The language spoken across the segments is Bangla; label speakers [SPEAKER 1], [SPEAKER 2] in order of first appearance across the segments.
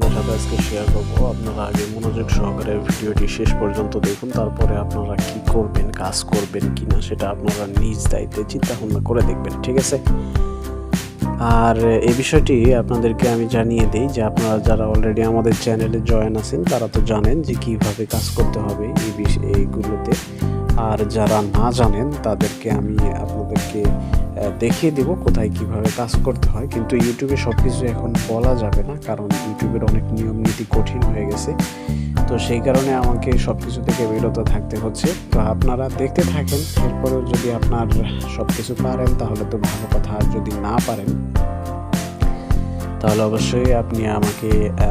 [SPEAKER 1] আপনার আজকে শেয়ার করব। আপনারা আগে মনোযোগ সহকারে ভিডিওটি শেষ পর্যন্ত দেখুন, তারপরে আপনারা কি করবেন, কাজ করবেন কি না সেটা আপনারা নিজ দায়িত্বে চিন্তা ভাবনা করে দেখবেন, ঠিক আছে? আর এই বিষয়টি আপনাদেরকে আমি জানিয়ে দিই যে আপনারা যারা অলরেডি আমাদের চ্যানেলে জয়েন আছেন, তারা তো জানেন যে কীভাবে কাজ করতে হবে এই বিষ- এইগুলোতে। আর যারা না জানেন, তাদেরকে আমি আপনাদেরকে দেখিয়ে দেব কোথায় কীভাবে কাজ করতে হয়। কিন্তু ইউটিউবে সব কিছু এখন বলা যাবে না, কারণ ইউটিউবের অনেক নিয়ম নীতি কঠিন হয়ে গেছে। তো সেই কারণে আমাকে সব কিছু থেকে বিরত থাকতে হচ্ছে। তো আপনারা দেখতে থাকেন, এরপরেও যদি আপনার সব কিছু পারেন, তাহলে তো ভালো কথা। আর যদি না পারেন তাহলে অবশ্যই আপনি আমাকে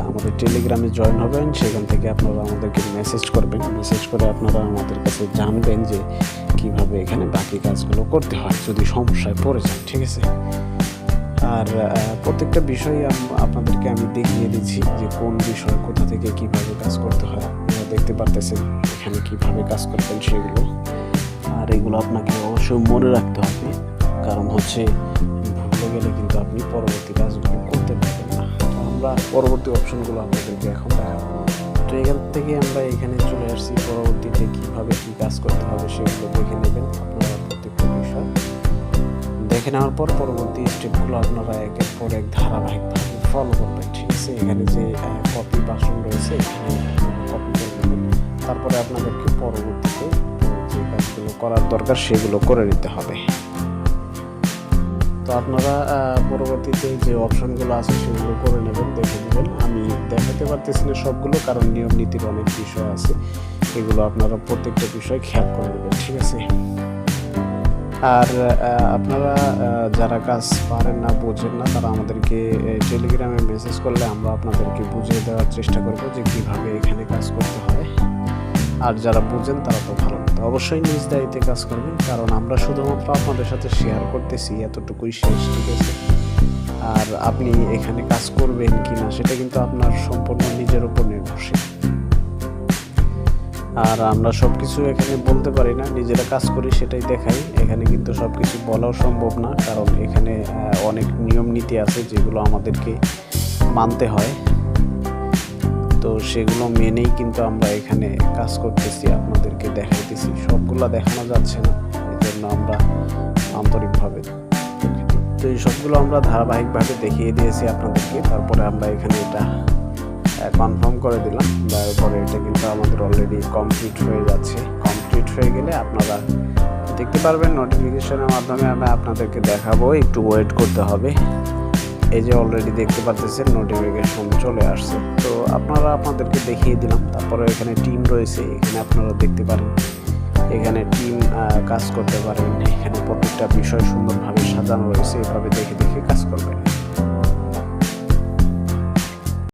[SPEAKER 1] আমাদের টেলিগ্রামে জয়েন হবেন। সেখান থেকে আপনারা আমাদেরকে মেসেজ করবেন। মেসেজ করে আপনারা আমাদের কাছে জানবেন যে কীভাবে এখানে বাকি কাজগুলো করতে হয়, যদি সমস্যায় পড়ে যান, ঠিক আছে? আর প্রত্যেকটা বিষয় আপনাদেরকে আমি দেখিয়ে দিচ্ছি যে কোন বিষয় কোথা থেকে কীভাবে কাজ করতে হয়। আপনারা দেখতে পারতেছেন এখানে কীভাবে কাজ করবেন সেগুলো। আর এগুলো আপনাকে অবশ্যই মনে রাখতে হবে। কারণ হচ্ছে, ভুলে গেলে কিন্তু আপনি পরবর্তী কাজগুলো আমরা পরবর্তী অপশনগুলো আপনাদেরকে এখন দেখাবো। তো এখান থেকে আমরা এখানে চলে আসছি পরবর্তীতে কীভাবে কী কাজ করতে হবে সেগুলো দেখে নেবেন আপনারা প্রত্যেকটা বিষয়। দেখে নেওয়ার পর পরবর্তী স্টেপগুলো আপনারা একের পর এক ধারাবাহিকভাবে ফলো করবেন, ঠিক আছে? এখানে যে কপি বাসন রয়েছে, এখানে কপি করে তারপরে আপনাদেরকে পরবর্তীতে যে কাজগুলো করার দরকার সেগুলো করে নিতে হবে। তো আপনারা পরবর্তীতে যে অপশনগুলো আছে সেগুলো করে নেবেন, দেখে নেবেন। আমি দেখাতে পারতেছি না সবগুলো, কারণ নিয়ম নীতির অনেক বিষয় আছে। এগুলো আপনারা প্রত্যেকটা বিষয় খেয়াল করে নেবেন, ঠিক আছে? আর আপনারা যারা কাজ পারেন না, বোঝেন না, তারা আমাদেরকে টেলিগ্রামে মেসেজ করলে আমরা আপনাদেরকে বুঝিয়ে দেওয়ার চেষ্টা করব যে কীভাবে এখানে কাজ করতে হয়। আর যারা বুঝেন, তারা তো ভালো। অবশ্যই নিজ দায়িত্বে কাজ করবেন, কারণ আমরা শুধুমাত্র আপনাদের সাথে শেয়ার করতেছি, এতটুকুই শেষ, ঠিক আছে? আর আপনি এখানে কাজ করবেন কি না সেটা কিন্তু আপনার সম্পূর্ণ নিজের উপর নির্ভরশীল। আর আমরা সব কিছু এখানে বলতে পারি না, নিজেরা কাজ করি সেটাই দেখাই। এখানে কিন্তু সব কিছু বলাও সম্ভব না, কারণ এখানে অনেক নিয়ম নীতি আছে যেগুলো আমাদেরকে মানতে হয়। তো সেগুলো মেনেই কিন্তু আমরা এখানে কাজ করতেছি, আপনাদেরকে দেখাইতেছি। সবগুলো দেখানো যাচ্ছে না এই জন্য আমরা আন্তরিকভাবে তো এই সবগুলো আমরা ধারাবাহিকভাবে দেখিয়ে দিয়েছি আপনাদেরকে, তারপরে আমরা এখানে এটা কনফার্ম করে দিলাম। তারপরে এটা কিন্তু আমাদের অলরেডি কমপ্লিট হয়ে যাচ্ছে। কমপ্লিট হয়ে গেলে আপনারা দেখতে পারবেন নোটিফিকেশনের মাধ্যমে আমি আপনাদেরকে দেখাবো, একটু ওয়েট করতে হবে। এই যে অলরেডি দেখতে পাচ্ছেন নোটিফিকেশন চলে আসছে। তো আপনারা আপনাদেরকে দেখিয়ে দিলাম, তারপরে এখানে টিম রয়েছে, এখানে আপনারা দেখতে পারেন। এখানে টিম কাজ করতে পারেন, এখানে প্রত্যেকটা বিষয় সুন্দরভাবে সাজানো রয়েছে, এভাবে দেখে দেখে কাজ করবেন।